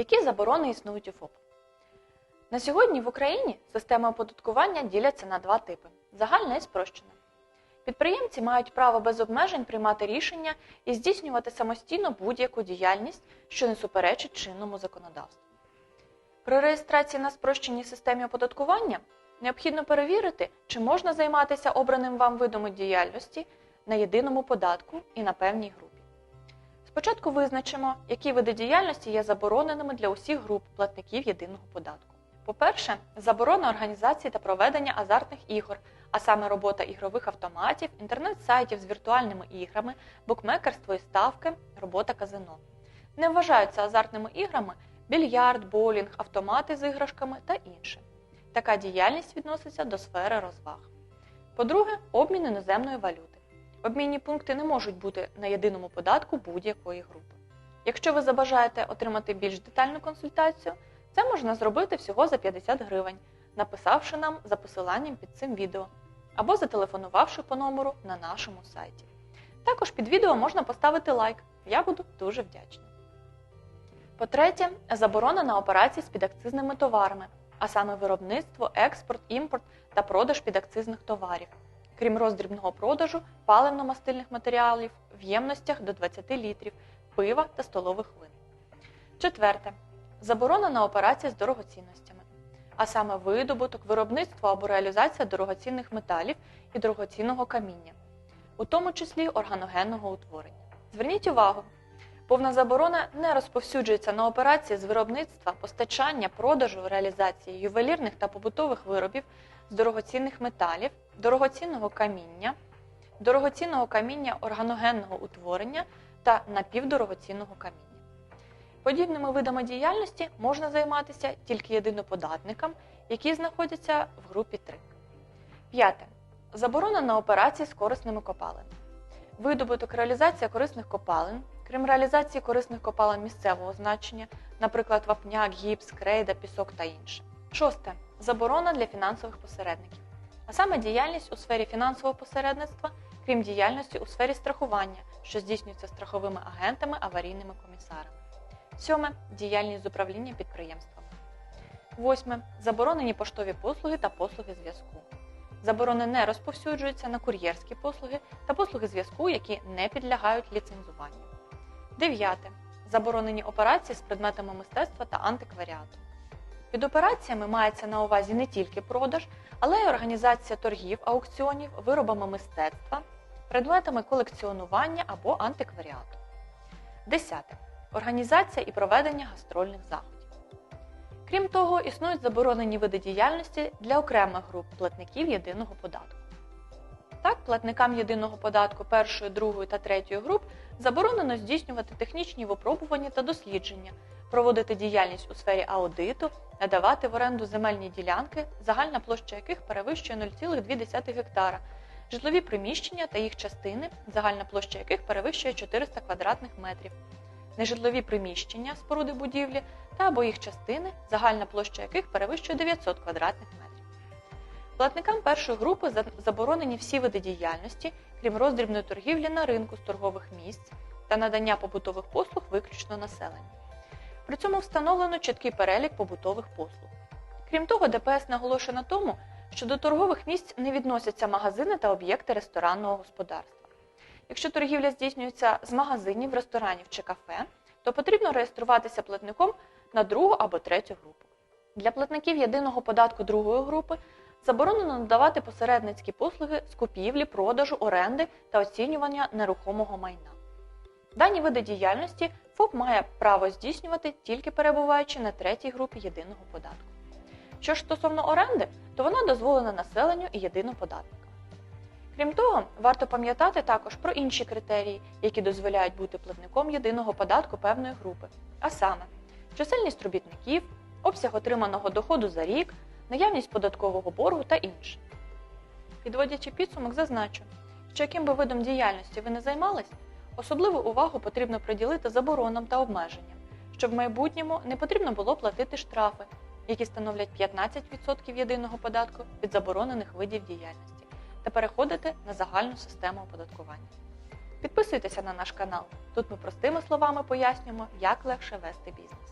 Які заборони існують у ФОП? На сьогодні в Україні системи оподаткування діляться на два типи загальна і спрощена. Підприємці мають право без обмежень приймати рішення і здійснювати самостійно будь-яку діяльність, що не суперечить чинному законодавству. При реєстрації на спрощеній системі оподаткування необхідно перевірити, чи можна займатися обраним вам видом діяльності на єдиному податку і на певній групі. Спочатку визначимо, які види діяльності є забороненими для усіх груп платників єдиного податку. По-перше, заборона організації та проведення азартних ігор, а саме робота ігрових автоматів, інтернет-сайтів з віртуальними іграми, букмекерство і ставки, робота казино. Не вважаються азартними іграми більярд, боулінг, автомати з іграшками та інше. Така діяльність відноситься до сфери розваг. По-друге, обмін іноземної валюти. Обмінні пункти не можуть бути на єдиному податку будь-якої групи. Якщо ви забажаєте отримати більш детальну консультацію, це можна зробити всього за 50 гривень, написавши нам за посиланням під цим відео або зателефонувавши по номеру на нашому сайті. Також під відео можна поставити лайк, я буду дуже вдячна. По-третє, заборона на операції з підакцизними товарами, а саме виробництво, експорт, імпорт та продаж підакцизних товарів, крім роздрібного продажу паливно-мастильних матеріалів в ємностях до 20 літрів, пива та столових вин. Четверте. Заборона на операції з дорогоцінностями, а саме видобуток, виробництво або реалізація дорогоцінних металів і дорогоцінного каміння, у тому числі органогенного утворення. Зверніть увагу, повна заборона не розповсюджується на операції з виробництва, постачання, продажу, реалізації ювелірних та побутових виробів з дорогоцінних металів, дорогоцінного каміння, дорогоцінного каміння органогенного утворення та напівдорогоцінного каміння. Подібними видами діяльності можна займатися тільки єдиноподатникам, які знаходяться в групі 3. П'яте. Заборона на операції з корисними копалинами. Видобуток реалізація корисних копалин, крім реалізації корисних копалин місцевого значення, наприклад, вапняк, гіпс, крейда, пісок та інше. Шосте. Заборона для фінансових посередників. А саме діяльність у сфері фінансового посередництва, крім діяльності у сфері страхування, що здійснюється страховими агентами, аварійними комісарами. Сьоме діяльність з управління підприємствами. Восьме заборонені поштові послуги та послуги зв'язку. Заборони не розповсюджуються на кур'єрські послуги та послуги зв'язку, які не підлягають ліцензуванню. Дев'яте. Заборонені операції з предметами мистецтва та антикваріату. Під операціями мається на увазі не тільки продаж, але й організація торгів, аукціонів, виробами мистецтва, предметами колекціонування або антикваріату. Десяте. Організація і проведення гастрольних заходів. Крім того, існують заборонені види діяльності для окремих груп платників єдиного податку. Так, платникам єдиного податку першої, другої та третьої груп заборонено здійснювати технічні випробування та дослідження, проводити діяльність у сфері аудиту, надавати в оренду земельні ділянки, загальна площа яких перевищує 0,2 гектара, житлові приміщення та їх частини, загальна площа яких перевищує 400 квадратних метрів, нежитлові приміщення, споруди будівлі та або їх частини, загальна площа яких перевищує 900 квадратних метрів. Платникам першої групи заборонені всі види діяльності, крім роздрібної торгівлі на ринку з торгових місць та надання побутових послуг виключно населенню. При цьому встановлено чіткий перелік побутових послуг. Крім того, ДПС наголошує на тому, що до торгових місць не відносяться магазини та об'єкти ресторанного господарства. Якщо торгівля здійснюється з магазинів, ресторанів чи кафе, то потрібно реєструватися платником на другу або третю групу. Для платників єдиного податку другої групи заборонено надавати посередницькі послуги з купівлі, продажу, оренди та оцінювання нерухомого майна. Дані види діяльності ФОП має право здійснювати тільки перебуваючи на третій групі єдиного податку. Що ж стосовно оренди, то вона дозволена населенню і єдиноподатникам. Крім того, варто пам'ятати також про інші критерії, які дозволяють бути платником єдиного податку певної групи, а саме чисельність робітників, обсяг отриманого доходу за рік, наявність податкового боргу та інше. Підводячи підсумок, зазначу, що яким би видом діяльності ви не займались, особливу увагу потрібно приділити заборонам та обмеженням, щоб в майбутньому не потрібно було платити штрафи, які становлять 15% єдиного податку від заборонених видів діяльності, та переходити на загальну систему оподаткування. Підписуйтеся на наш канал. Тут ми простими словами пояснюємо, як легше вести бізнес.